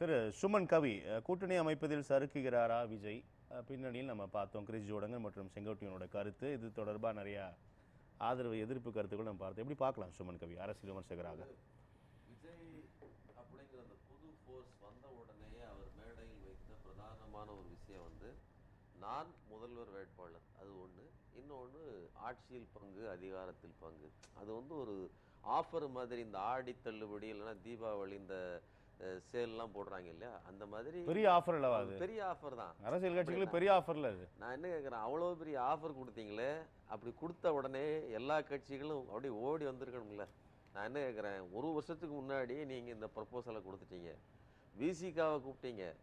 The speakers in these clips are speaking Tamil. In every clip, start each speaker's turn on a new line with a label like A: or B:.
A: திரு சுமன் கவி கூட்டணி அமைப்பதில் சறுக்குகிறாரா விஜய்? பின்னணியில் நம்ம பார்த்தோம் கிரிஸ் ஜோடங்கன் மற்றும் செங்கோட்டையனோட கருத்து. இது தொடர்பாக நிறையா ஆதரவு எதிர்ப்பு கருத்துக்கள் நம்ம பார்த்தோம். எப்படி பார்க்கலாம் சுமன் கவி அரசியல் விமர்சகராக?
B: விஜய் அப்படிங்கிற அந்த புது ஃபோர்ஸ் வந்த உடனேயே அவர் மேடையில் வைத்த பிரதானமான ஒரு விஷயம் வந்து நான் முதல்வர் வேட்பாளர். அது ஒன்று இன்னொன்று ஆட்சியில் பங்கு அதிகாரத்தில் பங்கு. அது வந்து ஒரு ஆஃபர் மாதிரி இந்த ஆடி தள்ளுபடி இல்லைன்னா தீபாவளி இந்த சேல்லாம் போடுறாங்க இல்லையா? அந்த மாதிரி
A: பெரிய ஆஃபர் அல்லவா அது?
B: பெரிய ஆஃபர் தான்.
A: அரசியல் கட்சிகளுக்கு பெரிய ஆஃபர்ல அது.
B: நான் என்ன கேட்குறேன் அவ்வளோ பெரிய ஆஃபர் கொடுத்தீங்களே அப்படி கொடுத்த உடனே எல்லா கட்சிகளும் அப்படியே ஓடி வந்திருக்கணும்ல. நான் என்ன கேட்குறேன் ஒரு வருஷத்துக்கு முன்னாடி நீங்கள் இந்த ப்ரப்போசலை கொடுத்துட்டீங்க. விசிகாவை கூப்பிட்டீங்க.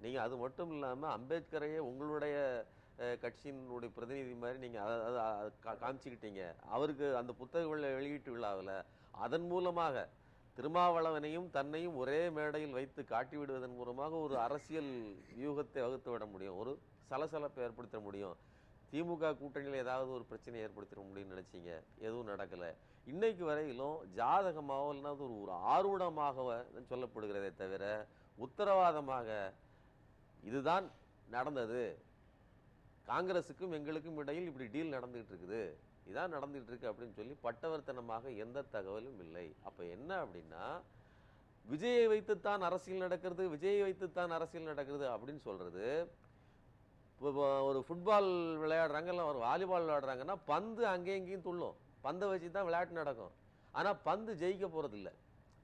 B: நீங்கள் அது மட்டும் இல்லாமல் அம்பேத்கரையே உங்களுடைய கட்சியினுடைய பிரதிநிதி மாதிரி நீங்கள் அதை காமிச்சுக்கிட்டீங்க. அவருக்கு அந்த புத்தக வெளி- வெளியீட்டு விழாவில். அதன் மூலமாக திருமாவளவனையும் தன்னையும் ஒரே மேடையில் வைத்து காட்டி விடுவதன் மூலமாக ஒரு அரசியல் வியூகத்தை வகுத்து விட முடியும். ஒரு சலசலப்பை ஏற்படுத்த முடியும். திமுக கூட்டணியில் ஏதாவது ஒரு பிரச்சனை ஏற்படுத்திட முடியும்னு நினச்சிங்க. எதுவும் நடக்கலை. இன்னைக்கு வரையிலும் ஜாதகமாக இல்லைன்னா அது ஒரு ஒரு ஆர்வடமாக சொல்லப்படுகிறதே தவிர உத்தரவாதமாக இதுதான் நடந்தது. காங்கிரஸுக்கும் எங்களுக்கும் இடையில் இப்படி டீல் நடந்துகிட்டு இருக்குது இதான் நடந்துகிட்டு இருக்கு அப்படின்னு சொல்லி பட்டவர்த்தனமாக எந்த தகவலும் இல்லை. அப்போ என்ன அப்படின்னா விஜயை வைத்துத்தான் அரசியல் நடக்கிறது விஜயை வைத்துத்தான் அரசியல் நடக்கிறது அப்படின்னு சொல்கிறது இப்போ ஒரு ஃபுட்பால் விளையாடுறாங்கல்ல ஒரு வாலிபால் விளையாடுறாங்கன்னா பந்து அங்கேயும் இங்கேயும் துள்ளும். பந்தை வச்சு தான் விளையாட்டு நடக்கும். ஆனால் பந்து ஜெயிக்க போகிறதில்ல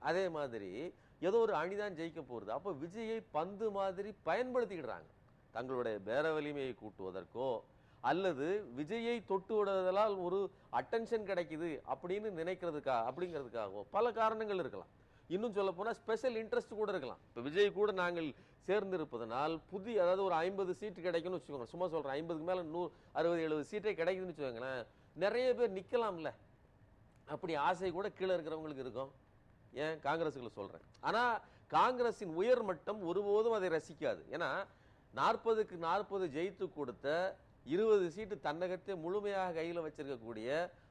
B: அதே மாதிரி ஏதோ ஒரு அணிதான் ஜெயிக்க போகிறது அப்போ விஜயை பந்து மாதிரி பயன்படுத்திக்கிடுறாங்க. தங்களுடைய பேர வலிமையை கூட்டுவதற்கோ அல்லது விஜயை தொட்டு விடுவதால் ஒரு அட்டென்ஷன் கிடைக்குது அப்படின்னு நினைக்கிறதுக்கா அப்படிங்கிறதுக்காகவோ பல காரணங்கள் இருக்கலாம். இன்னும் சொல்ல போனால் ஸ்பெஷல் இன்ட்ரெஸ்ட் கூட இருக்கலாம். இப்போ விஜய் கூட நாங்கள் சேர்ந்து இருப்பதனால் புதிய அதாவது ஒரு ஐம்பது சீட்டு கிடைக்கும்னு வச்சுக்கோங்க. சும்மா சொல்கிறேன் ஐம்பதுக்கு மேலே நூறு அறுபது எழுபது சீட்டே கிடைக்குதுன்னு வச்சுக்கோங்களேன். நிறைய பேர் நிற்கலாம்ல அப்படி ஆசை கூட கீழே இருக்கிறவங்களுக்கு இருக்கும். ஏன்? காங்கிரஸுக்குள்ள சொல்கிறேன் ஆனால் காங்கிரஸின் உயர் மட்டம் ஒருபோதும் அதை ரசிக்காது. ஏன்னா நாற்பதுக்கு நாற்பது ஜெயித்து கொடுத்த இருபது சீட்டு தன்னகத்தை முழுமையாக கையில் வச்சிருக்கக்கூடிய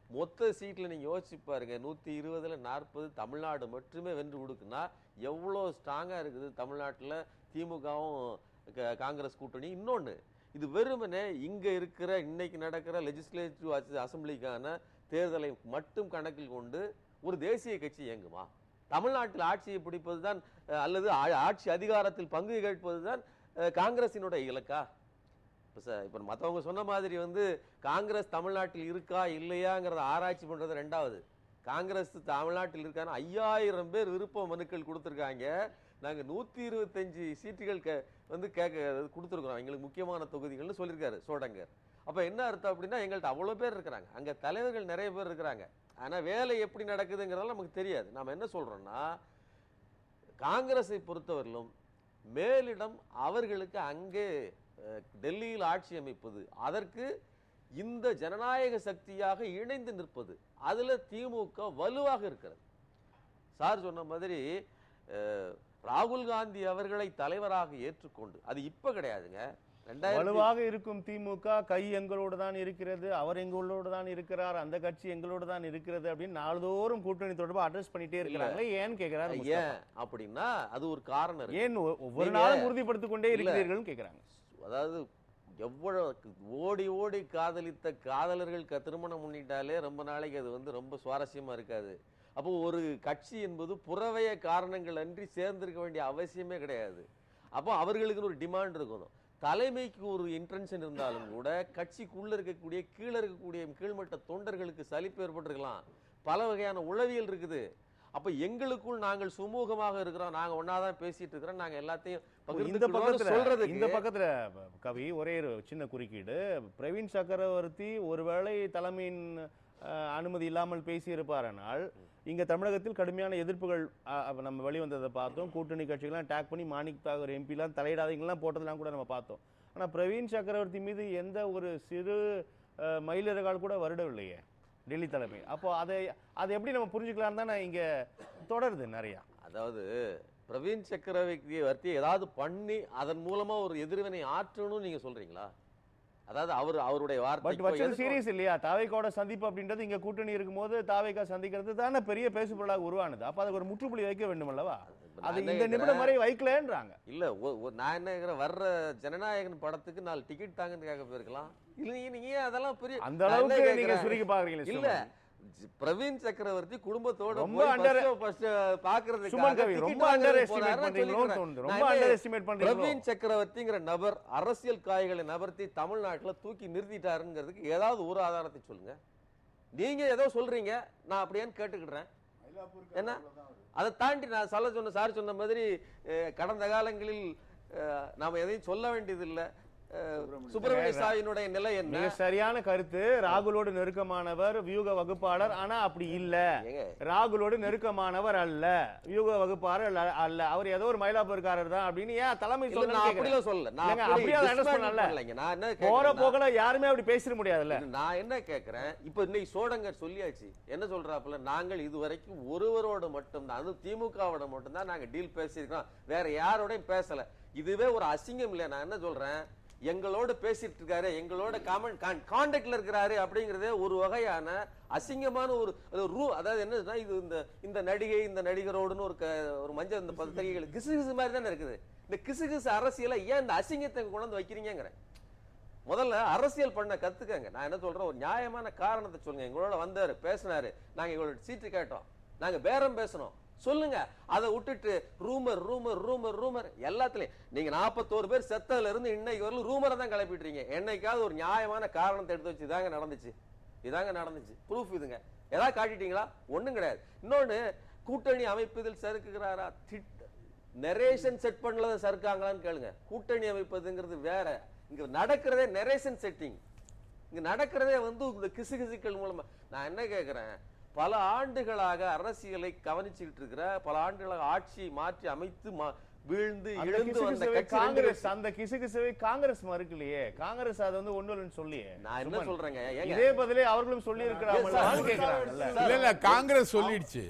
B: மொத்த சீட்டில் நீங்கள் யோசிச்சு பாருங்க. நூற்றி இருபதில் நாற்பது தமிழ்நாடு மட்டுமே வென்று கொடுக்குன்னா எவ்வளோ ஸ்ட்ராங்காக இருக்குது தமிழ்நாட்டில் திமுகவும் க- காங்கிரஸ் கூட்டணி. இன்னொன்று இது வெறுமனே இங்கே இருக்கிற இன்னைக்கு நடக்கிற லெஜிஸ்லேட்டிவ் அசம்பிளிக்கான தேர்தலை மட்டும் கணக்கில் கொண்டு ஒரு தேசிய கட்சி இயங்குமா? தமிழ்நாட்டில் ஆட்சியை பிடிப்பது தான் அல்லது ஆ- ஆட்சி அதிகாரத்தில் பங்கு கேட்பது தான் காங்கிரசினுடைய இலக்கா? இப்போ சார் இப்போ மற்றவங்க சொன்ன மாதிரி வந்து காங்கிரஸ் தமிழ்நாட்டில் இருக்கா இல்லையாங்கிறத ஆராய்ச்சி பண்ணுறது ரெண்டாவது. காங்கிரஸ் தமிழ்நாட்டில் இருக்கான்னு ஐயாயிரம் பேர் விருப்ப மனுக்கள் கொடுத்துருக்காங்க. நாங்கள் நூற்றி இருபத்தஞ்சி சீட்டுகள் கே வந்து கேட்க கொடுத்துருக்குறோம். எங்களுக்கு முக்கியமான தொகுதிகள்னு சொல்லியிருக்காரு சோடங்கர். அப்போ என்ன அர்த்தம் அப்படின்னா எங்கள்கிட்ட அவ்வளோ பேர் இருக்கிறாங்க. அங்கே தலைவர்கள் நிறைய பேர் இருக்கிறாங்க. ஆனால் வேலை எப்படி நடக்குதுங்கிறதெல்லாம் நமக்கு தெரியாது. நாம் என்ன சொல்கிறோன்னா காங்கிரஸை பொறுத்தவரையிலும் மேலிடம் அவர்களுக்கு அங்கே டெல்லியில் ஆட்சி அமைப்பது அதற்கு இந்த ஜனநாயக சக்தியாக இணைந்து நிற்பது அதில் திமுக வலுவாக இருக்கிறது. சார் சொன்ன மாதிரி ராகுல் காந்தி அவர்களை தலைவராக ஏற்றுக்கொண்டு அது இப்போ கிடையாதுங்க.
A: வலுவாக இருக்கும் திமுக கை எங்களோடு தான் இருக்கிறது அவர் எங்களோடு தான் இருக்கிறார் அந்த கட்சி எங்களோடு தான் இருக்கிறது அப்படின்னு நாள்தோறும் கூட்டணி தொடர்பா அட்ரஸ் பண்ணிட்டே இருக்கிறாங்களே ஏன்னு கேக்குறாரு முஸ்தபா.
B: ஏன் அப்படின்னா அது ஒரு காரணம்
A: ஏன் ஒவ்வொரு நாளும் உறுதிப்படுத்திக் கொண்டே. இருக்கிறீர்கள் கேக்குறாங்க.
B: அதாவது எவ்வளவு ஓடி ஓடி காதலித்த காதலர்கள் திருமணம் பண்ணிட்டாலே ரொம்ப நாளைக்கு அது வந்து ரொம்ப சுவாரஸ்யமா இருக்காது. அப்போ ஒரு கட்சி என்பது புறவைய காரணங்கள் அன்றி சேர்ந்திருக்க வேண்டிய அவசியமே கிடையாது. அப்போ அவர்களுக்குன்னு ஒரு டிமாண்ட் இருக்கணும். தலைமைக்கு ஒரு இன்டென்ஷன் இருந்தாலும் கூட கட்சிக்குள்ள இருக்கக்கூடிய கீழே இருக்கக்கூடிய கீழ்மட்ட தொண்டர்களுக்கு சலிப்பு ஏற்பட்டிருக்கலாம். பல வகையான உளவியல் இருக்குது. அப்ப எங்களுக்குள் நாங்கள் சுமூகமாக இருக்கிறோம். நாங்க ஒன்னாதான் பேசிட்டு இருக்கிறோம். நாங்க எல்லாத்தையும்
A: இந்த பக்கத்துல
B: சொல்றதுக்கு
A: இந்த பக்கத்துல கவி ஒரே ஒரு சின்ன குறுக்கீடு. பிரவீன் சக்கரவர்த்தி ஒருவேளை தலைமையின் அனுமதி இல்லாமல் பேசியிருப்பாரானால் இங்கே தமிழகத்தில் கடுமையான எதிர்ப்புகள் நம்ம வெளிவந்ததை பார்த்தோம். கூட்டணி கட்சிகள்லாம் டேக் பண்ணி மாணிக் தாகூர் எம்பிலாம் தலையிடாதீங்கலாம் போட்டதெல்லாம் கூட நம்ம பார்த்தோம். ஆனால் பிரவீன் சக்கரவர்த்தி மீது எந்த ஒரு சிறு மயிலிறகால் கூட வருடவில்லையே டெல்லி தலைமை. அப்போ அதை அதை எப்படி நம்ம புரிஞ்சுக்கலாம் தானே இங்கே தொடருது நிறையா.
B: அதாவது பிரவீன் சக்கரவர்த்தி வர்த்தி ஏதாவது பண்ணி அதன் மூலமாக ஒரு எதிர்வினை ஆற்றணும்னு நீங்கள் சொல்கிறீங்களா அதாவது அவர் அவருடைய வார்த்தை
A: சீரியஸ் இல்லையா? தாவைக்கோட சந்திப்பு அப்படின்றது இங்க கூட்டணி இருக்கும்போது தாவைக்கா சந்திக்கிறது தானே பெரிய பேசுபொருளாக உருவானது. அப்ப அதுக்கு ஒரு முற்றுப்புள்ளி வைக்க வேண்டும் அல்லவா? அது இந்த நிமிடம் வரை வைக்கலன்றாங்க.
B: இல்ல நான் என்ன வர்ற ஜனநாயகன் படத்துக்கு நாலு டிக்கெட் தாங்கன்னு கேட்க போயிருக்கலாம். இல்ல நீங்க அதெல்லாம் பெரிய
A: அந்த அளவுக்கு நீங்க சுருக்கி பாக்குறீங்களே
B: இல்ல பிரவீன் சக்கரவர்த்தி குடும்பத்தோட
A: ரொம்ப
B: show first பாக்குறதுக்கு
A: சுமன் கவி ரொம்ப அண்டர் எஸ்டிமேட் பண்றீங்களோன்னு தோணுது. ரொம்ப அண்டர் எஸ்டிமேட் பண்றீங்களோ?
B: பிரவீன் சக்கரவர்த்திங்கிற நபர் அரசியல் காய்களை நபர்த்தி தமிழ்நாட்டுல தூக்கி நிறுத்திட்டாருங்கிறதுக்கு ஏதாவது ஒரு ஆதாரத்தை சொல்லுங்க. நீங்க ஏதோ சொல்றீங்க நான் அப்படியேன்னு கேட்டுக்கிடுறேன். என்ன அதை தாண்டி நான் சொல்ல சொன்ன சார் சொன்ன மாதிரி கடந்த காலங்களில் நாம எதையும் சொல்ல வேண்டியதில்லை. சுப்பிரமணிய சாயினுடைய நிலை என்ன?
A: மிக சரியான கருத்து. ராகுலோடு நெருக்கமானவர் வியூக வகுப்பாளர் ஆனா அப்படி இல்ல. ராகுலோடு நெருக்கமானவர் அல்ல. வியூக வகுப்பாளர் அல்ல- அல்ல. அவர் ஏதோ ஒரு மயிலாப்பூர்காரர் தான் அப்படின்னு ஏன் தலைமை சொல்ல
B: நான் அப்படிலாம் சொல்லல. நான்
A: அப்படியே understand பண்ணல.
B: நான் என்ன
A: போற போகல யாருமே அப்படி பேசிட முடியாதுல்ல.
B: நான் என்ன கேக்குறேன்? இப்ப இன்னைக்கு சோடங்கர் சொல்லியாச்சு. என்ன சொல்றாப்புல? நாங்கள் இதுவரைக்கும் ஒருவரோட மட்டும்தான் அது திமுகவோட மட்டும்தான் நாங்க டீல் பேசியிருக்கோம் வேற யாரோடையும் பேசல. இதுவே ஒரு அசிங்கம் இல்லையா? நான் என்ன சொல்றேன்? எங்களோட பேசிட்டு இருக்காரு எங்களோட காமன் கான்டாக்ட்ல இருக்கிறாரு அப்படிங்கிறதே ஒரு வகையான அசிங்கமான ஒரு ரூ அதாவது என்னன்னா இது இந்த இந்த நடிகை இந்த நடிகரோடுன்னு ஒரு க- ஒரு மஞ்சள் இந்த பத்திரிகைகள் கிசு கிசு மாதிரி தானே இருக்குது. இந்த கிசு கிசு அரசியலை ஏன் இந்த அசிங்கத்தை கொண்டு வைக்கிறீங்கிறேன் முதல்ல அரசியல் பண்ண கத்துக்கங்க. நான் என்ன சொல்றேன் ஒரு நியாயமான காரணத்தை சொல்லுங்க. எங்களோட வந்தாரு பேசினாரு. நாங்க எங்களோட சீட்டு கேட்டோம். நாங்க பேரம் பேசணும் சொல்லுங்க. அதை விட்டுட்டு ரூமர் ரூமர் ரூமர் ரூமர் எல்லாத்துலயும். நீங்க நாற்பத்தோரு பேர் செத்ததுல இருந்து இன்னைக்கு வரலும் ரூமரை தான் கிளப்பிட்டுறீங்க என்னைக்காவது ஒரு நியாயமான காரணத்தை எடுத்து வச்சு இதாங்க நடந்துச்சு. இதாங்க நடந்துச்சு. ப்ரூஃப் இதுங்க. ஏதாவது காட்டிட்டீங்களா? ஒண்ணும் கிடையாது. இன்னொன்னு கூட்டணி அமைப்பதில் சறுக்குகிறாரா? திட்ட நெரேஷன் செட் பண்ணல சறுக்காங்களான்னு கேளுங்க. கூட்டணி அமைப்பதுங்கிறது வேற. இங்க நடக்கிறதே நெரேஷன் செட்டிங் இங்க நடக்கிறதே வந்து இந்த கிசுகிசுக்கள் மூலமா. நான் என்ன கேக்குறேன்? பல ஆண்டுகளாக அரசியலை கவனிச்சுக்கிட்டு இருக்கிற பல ஆண்டுகளாக ஆட்சியை மாற்றி அமைத்து வீழ்ந்து எழுந்து வந்த
A: காங்கிரஸ். அந்த கிசுகிசுவை காங்கிரஸ் மறுக்கலையே காங்கிரஸ் அது வந்து ஒண்ணு இல்லைன்னு சொல்லியே.
B: நான் என்ன. சொல்றேங்க? ஏங்க.
A: இதே பதிலே அவர்களும் சொல்லி இருக்கிறாங்க.
C: இல்ல இல்ல காங்கிரஸ் சொல்லிடுச்சு.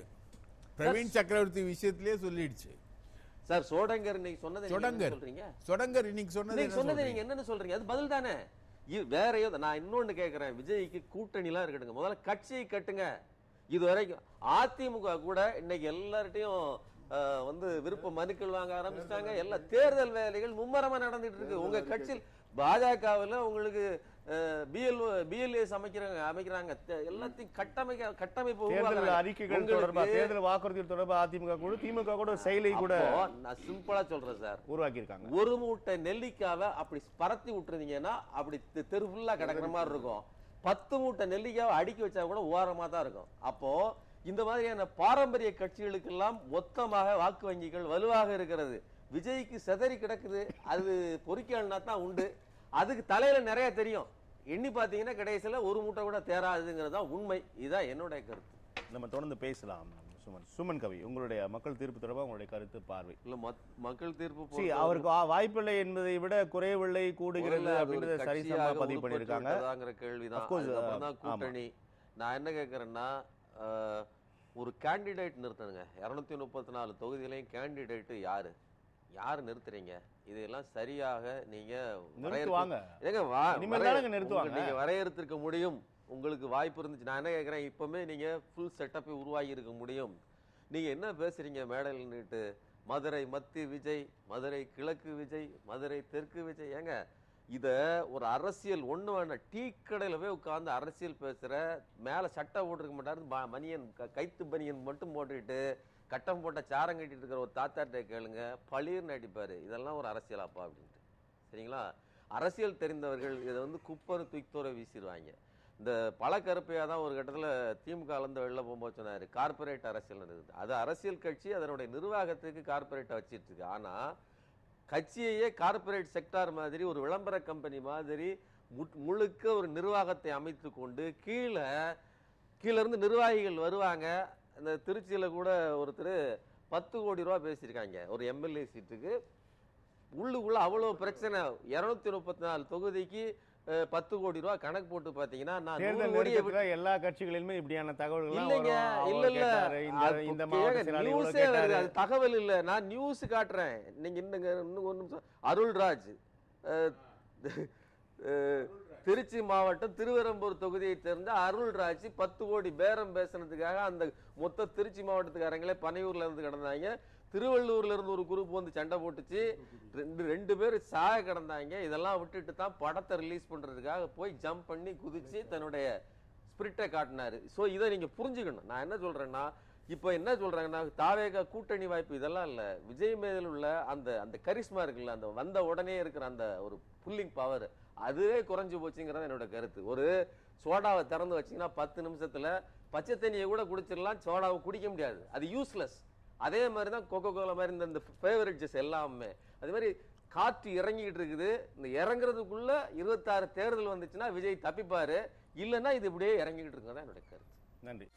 C: பிரவீன் சக்கரவர்த்தி விஷயத்திலேயே சொல்லிடுச்சு.
B: சார் சோடங்கர் இன்னைக்கு சொன்னதை
C: சொடங்கர்.
B: சொல்றீங்க?
C: சொடங்கர் இன்னைக்கு சொன்னது
B: சொன்னதை? நீங்க என்னன்னு சொல்றீங்க? அது பதில் தானே. வேற ஏதோ நான் இன்னொன்னு கேக்குறேன் விஜய்க்கு கூட்டணி எல்லாம் இருக்கட்டுங்க. முதல்ல கட்சியை கட்டுங்க. இது வரைக்கும் அதிமுக கூட இன்னைக்கு எல்லார்ட்டையும் வந்து விருப்ப மனுக்கள் வாங்க ஆரம்பிச்சிட்டாங்க. எல்லா தேர்தல் வேலைகள் மும்மரமா நடந்துட்டு இருக்கு. உங்க கட்சியில் பாஜகவில் உங்களுக்கு பிஎல் பிஎல்ஏ அமைக்கிறாங்க. அமைக்கிறாங்க எல்லாத்தையும் கட்டமைக்க கட்டமைப்பு.
A: அறிக்கைகள்
B: உங்களுக்கு-
A: தொடர்பா தேர்தல் வாக்குறுதிகள் தொடர்பா அதிமுக கூட திமுக கூட செயலை கூட
B: நான் சிம்பிளா சொல்றேன் சார்.
A: உருவாக்கி இருக்காங்க
B: ஒரு மூட்டை நெல்லிக்காவை அப்படி பறத்தி விட்டுருந்தீங்கன்னா அப்படி தெ- தெரு ஃபுல்லா கிடக்குற மாதிரி இருக்கும். பத்து மூட்டை நெல்லிக்காவை அடுக்கி வச்சா கூட ஓரமாக தான் இருக்கும். அப்போ இந்த மாதிரியான பாரம்பரிய கட்சிகளுக்கெல்லாம் மொத்தமாக வாக்கு வங்கிகள் வலுவாக இருக்கிறது. விஜய்க்கு செதறி கிடக்குது. அது பொறிக்கல்னா தான் உண்டு. அதுக்கு தலையில நிறைய தெரியும். எண்ணி பார்த்தீங்கன்னா கடைசியில் ஒரு மூட்டை கூட தேராதுங்கிறது தான் உண்மை. இதுதான் என்னுடைய கருத்து.
A: நம்ம தொடர்ந்து பேசலாம். சுமன். சுமன் கவி உங்களுடைய மக்கள் தீர்ப்பு தொடர்பா உங்களுடைய கருத்து பார்வை.
B: இல்ல மக்கள் தீர்ப்பு
A: அவருக்கு வாய்ப்பில்லை என்பதை விட குறைவில்லை கூடுகிறது அப்படின்றத சரிசமா பதிவு பண்ணியிருக்காங்க.
B: கேள்விதான். கூட்டணி. நான் என்ன கேட்கறேன்னா ஒரு கேண்டிடேட் நிறுத்தணுங்க இருநூத்தி முப்பத்தி நாலு தொகுதியிலையும் கேண்டிடேட் யாரு? யாரு நிறுத்துறீங்க? இதெல்லாம் சரியாக நீங்க
A: நிறுத்துவாங்க.
B: நீங்க வரையறுத்திருக்க முடியும். உங்களுக்கு வாய்ப்பு இருந்துச்சு நான் என்ன கேட்குறேன் இப்பவுமே நீங்கள் ஃபுல் செட்டப்பை உருவாகி இருக்க முடியும். நீங்கள் என்ன பேசுகிறீங்க மேடையில் மதுரை மத்தி விஜய் மதுரை கிழக்கு விஜய் மதுரை தெற்கு விஜய் ஏங்க? இதை ஒரு அரசியல் ஒன்று வேணாம் டீ கடையில் போய் உட்காந்து அரசியல் பேசுகிற மேலே சட்டை போட்டிருக்க மாட்டார் மணியன் க- கைத்து பனியன் மட்டும் போட்டுக்கிட்டு கட்டம் போட்ட சாரம் கட்டிட்டு இருக்கிற ஒரு தாத்தாட்ட கேளுங்க பளிர்னு அடிப்பார் இதெல்லாம் ஒரு அரசியலாப்பா அப்படின்ட்டு. சரிங்களா? அரசியல் தெரிந்தவர்கள் இதை வந்து குப்பர் தூக்கி தூர வீசிடுவாங்க. இந்த பழக்கருப்பையா தான் ஒரு கட்டத்தில் திமுக இருந்து வெளில போகும்போது சொன்னார் கார்ப்பரேட் அரசியல் இருக்குது அது அரசியல் கட்சி அதனுடைய நிர்வாகத்துக்கு கார்பரேட்டை வச்சிட்டு இருக்கு. ஆனால் கட்சியையே கார்ப்பரேட் செக்டார் மாதிரி ஒரு விளம்பர கம்பெனி மாதிரி முட்- முழுக்க ஒரு நிர்வாகத்தை அமைத்து கொண்டு கீழே கீழேருந்து நிர்வாகிகள் வருவாங்க. இந்த திருச்சியில் கூட ஒருத்தர் பத்து கோடி ரூபா பேசியிருக்காங்க ஒரு எம்எல்ஏ சீட்டுக்கு. உள்ளுக்குள்ளே அவ்வளோ பிரச்சனை. இரநூத்தி முப்பத்தி நாலு தொகுதிக்கு பத்து கோடி ரூபா கணக்கு போட்டு பாத்தீங்கன்னா நான் கோடியை
A: எல்லா கட்சிகளிலுமே இப்படியான தகவல்கள்
B: இல்லைங்க இல்ல இல்ல. நியூஸே வருது. அது தகவல் இல்ல. நான் நியூஸ் காட்டுறேன். நீங்க இன்னுங்க இன்னும் ஒரு நிமிஷம். அருள்ராஜ் திருச்சி மாவட்டம் திருவெரும்பூர் தொகுதியை சேர்ந்த அருள்ராஜ் பத்து கோடி பேரம் பேசுனதுக்காக அந்த மொத்த திருச்சி மாவட்டத்துக்காரங்களே பனையூர்ல இருந்து கிடந்தாங்க. திருவள்ளூர்ல இருந்து ஒரு குரூப் வந்து சண்டை போட்டுச்சு. ரெண்டு ரெண்டு பேர் சாக கிடந்தாங்க. இதெல்லாம் விட்டுட்டு தான் படத்தை ரிலீஸ் பண்றதுக்காக போய் ஜம்ப் பண்ணி குதிச்சு தன்னுடைய ஸ்பிரிட்டை காட்டினாரு. ஸோ இதை நீங்க புரிஞ்சுக்கணும். நான் என்ன சொல்றேன்னா இப்போ என்ன சொல்றாங்கன்னா தாவேக கூட்டணி வாய்ப்பு இதெல்லாம் இல்லை. விஜய் மேதில் உள்ள அந்த அந்த கரிஸ்மா இருக்குல்ல அந்த வந்த உடனே இருக்கிற அந்த ஒரு புல்லிங் பவர் அதுவே குறைஞ்சு போச்சுங்கிறது என்னோட கருத்து. ஒரு சோடாவை திறந்து வச்சீங்கன்னா பத்து நிமிஷத்தில் பச்சை தண்ணியை கூட குடிச்சிடலாம் சோடாவை குடிக்க முடியாது. அது யூஸ்லெஸ் அதே மாதிரி தான் கோகோ கோலா மாதிரி இந்த இந்த ஃபேவரட்ஸ் எல்லாமே. அது மாதிரி காற்று இறங்கிக்கிட்டு இருக்குது. இந்த இறங்குறதுக்குள்ள இருபத்தாறு தேர்தல் வந்துச்சுன்னா விஜய் தப்பிப்பாரு. இல்லைன்னா இது இப்படியே இறங்கிக்கிட்டு இருக்குங்க தான் என்னோட கருத்து.
A: நன்றி.